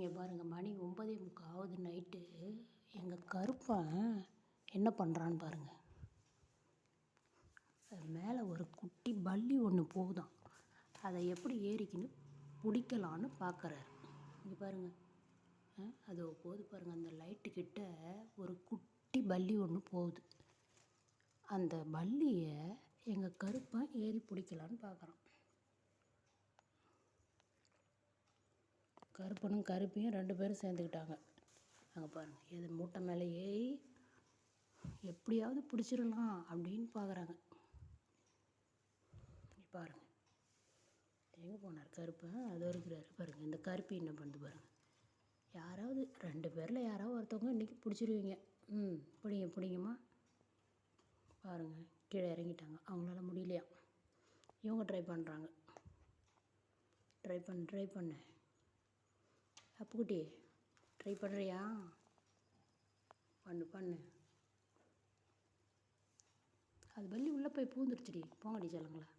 இங்கே பாருங்கள் மணி ஒம்பதே முக்கால் ஆகுது நைட்டு எங்கள் கருப்பன் என்ன பண்ணுறான்னு பாருங்கள் அது மேலே ஒரு குட்டி பல்லி ஒன்று போகுதான். அதை எப்படி ஏறிக்கின்னு பிடிக்கலான்னு பார்க்குறாரு இங்கே பாருங்கள் அது போகுது பாருங்கள் அந்த லைட்டு கிட்ட ஒரு குட்டி பல்லி ஒன்று போகுது. அந்த பல்லியை எங்கள் கருப்பன் ஏறி பிடிக்கலான்னு பார்க்குறான் கருப்பனும் கருப்பையும் ரெண்டு பேரும் சேர்ந்துக்கிட்டாங்க. அங்கே பாருங்கள் எது மூட்டை மேலே ஏறி எப்படியாவது பிடிச்சிடலாம் அப்படின்னு பார்க்குறாங்க பாருங்கள் பாருங்க. எங்கே போனார் கருப்பன்? அதோ இருக்கிறாரு. பாருங்கள் இந்த கருப்பி என்ன பண்ணுது பாருங்கள் யாராவது ரெண்டு பேரில் யாராவது ஒருத்தவங்க இன்றைக்கி பிடிச்சிருவீங்க. ம் பிடிங்க பிடிங்கம்மா. பாருங்கள் கீழே இறங்கிட்டாங்க. அவங்களால முடியலையா? இவங்க ட்ரை பண்ணுறாங்க ட்ரை பண்ணு ட்ரை பண்ணு. அப்புக்குட்டி ட்ரை பண்ணுறியா பண்ணு பண்ணு. அது பல்லி உள்ளே போய் பூந்துருச்சுடி. போங்கடி சொல்லுங்களேன்